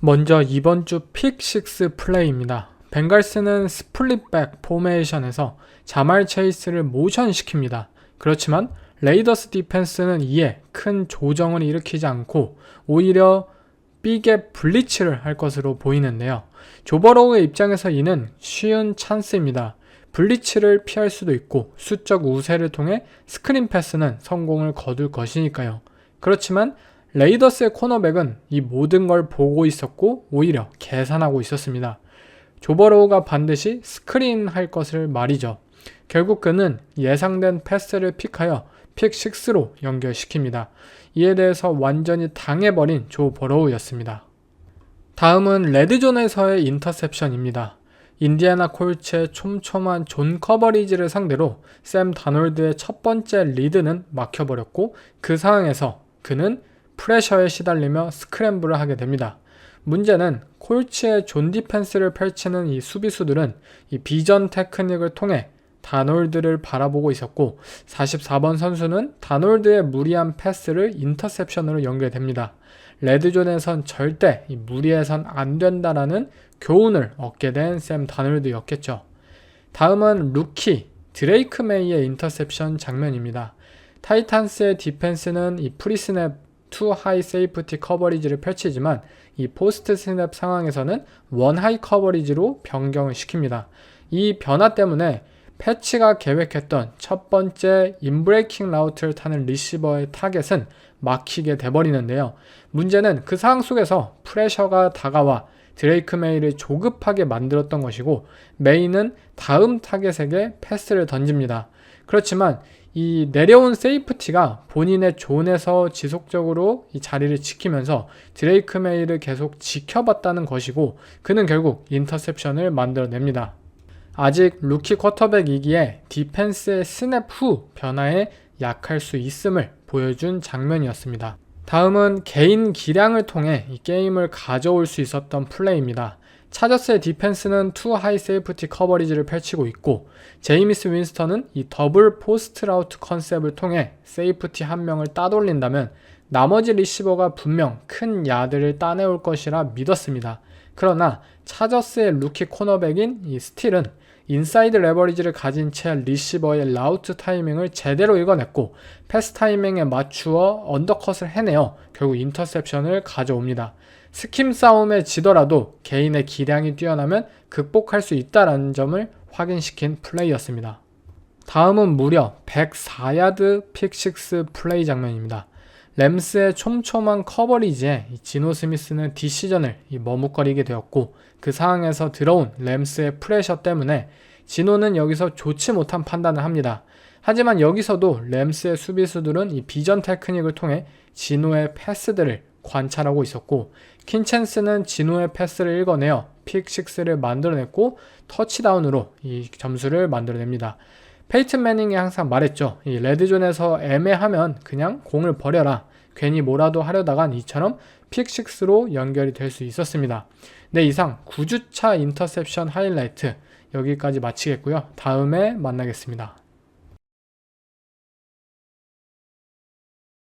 먼저 이번 주 픽6 플레이입니다. 벵갈스는 스플릿백 포메이션에서 자말 체이스를 모션 시킵니다. 그렇지만 레이더스 디펜스는 이에 큰 조정을 일으키지 않고 오히려 빅의 블리츠를 할 것으로 보이는데요. 조버로우의 입장에서 이는 쉬운 찬스입니다. 블리츠를 피할 수도 있고 수적 우세를 통해 스크린 패스는 성공을 거둘 것이니까요. 그렇지만 레이더스의 코너백은 이 모든 걸 보고 있었고 오히려 계산하고 있었습니다. 조버로우가 반드시 스크린 할 것을 말이죠. 결국 그는 예상된 패스를 픽하여 픽6로 연결시킵니다. 이에 대해서 완전히 당해버린 조 버로우였습니다. 다음은 레드존에서의 인터셉션입니다. 인디애나 콜츠의 촘촘한 존 커버리지를 상대로 샘 다놀드의 첫 번째 리드는 막혀버렸고 그 상황에서 그는 프레셔에 시달리며 스크램블을 하게 됩니다. 문제는 콜츠의 존 디펜스를 펼치는 이 수비수들은 이 비전 테크닉을 통해 다놀드를 바라보고 있었고 44번 선수는 다놀드의 무리한 패스를 인터셉션으로 연결됩니다. 레드존에선 절대 이 무리해선 안 된다라는 교훈을 얻게 된 샘 다놀드였겠죠. 다음은 루키 드레이크 메이의 인터셉션 장면입니다. 타이탄스의 디펜스는 이 프리스냅 투 하이 세이프티 커버리지를 펼치지만 이 포스트 스냅 상황에서는 원 하이 커버리지로 변경을 시킵니다. 이 변화 때문에 패치가 계획했던 첫 번째 인브레이킹 라우트를 타는 리시버의 타겟은 막히게 돼버리는데요. 문제는 그 상황 속에서 프레셔가 다가와 드레이크 메이를 조급하게 만들었던 것이고 메이는 다음 타겟에게 패스를 던집니다. 그렇지만 이 내려온 세이프티가 본인의 존에서 지속적으로 이 자리를 지키면서 드레이크 메이를 계속 지켜봤다는 것이고 그는 결국 인터셉션을 만들어냅니다. 아직 루키 쿼터백이기에 디펜스의 스냅 후 변화에 약할 수 있음을 보여준 장면이었습니다. 다음은 개인 기량을 통해 이 게임을 가져올 수 있었던 플레이입니다. 차저스의 디펜스는 투 하이 세이프티 커버리지를 펼치고 있고 제이미스 윈스턴은 이 더블 포스트 라우트 컨셉을 통해 세이프티 한 명을 따돌린다면 나머지 리시버가 분명 큰 야드를 따내올 것이라 믿었습니다. 그러나 차저스의 루키 코너백인 이 스틸은 인사이드 레버리지를 가진 채 리시버의 라우트 타이밍을 제대로 읽어냈고 패스 타이밍에 맞추어 언더컷을 해내어 결국 인터셉션을 가져옵니다. 스킴 싸움에 지더라도 개인의 기량이 뛰어나면 극복할 수 있다는 점을 확인시킨 플레이였습니다. 다음은 무려 104야드 픽6 플레이 장면입니다. 램스의 촘촘한 커버리지에 지노 스미스는 디시전을 머뭇거리게 되었고 그 상황에서 들어온 램스의 프레셔 때문에 진호는 여기서 좋지 못한 판단을 합니다. 하지만 여기서도 램스의 수비수들은 이 비전 테크닉을 통해 진호의 패스들을 관찰하고 있었고 킨첸스는 진호의 패스를 읽어내어 픽6를 만들어냈고 터치다운으로 이 점수를 만들어냅니다. 페이튼 매닝이 항상 말했죠. 이 레드존에서 애매하면 그냥 공을 버려라. 괜히 뭐라도 하려다간 이처럼 픽6로 연결이 될 수 있었습니다. 네, 이상 9주차 인터셉션 하이라이트 여기까지 마치겠고요. 다음에 만나겠습니다.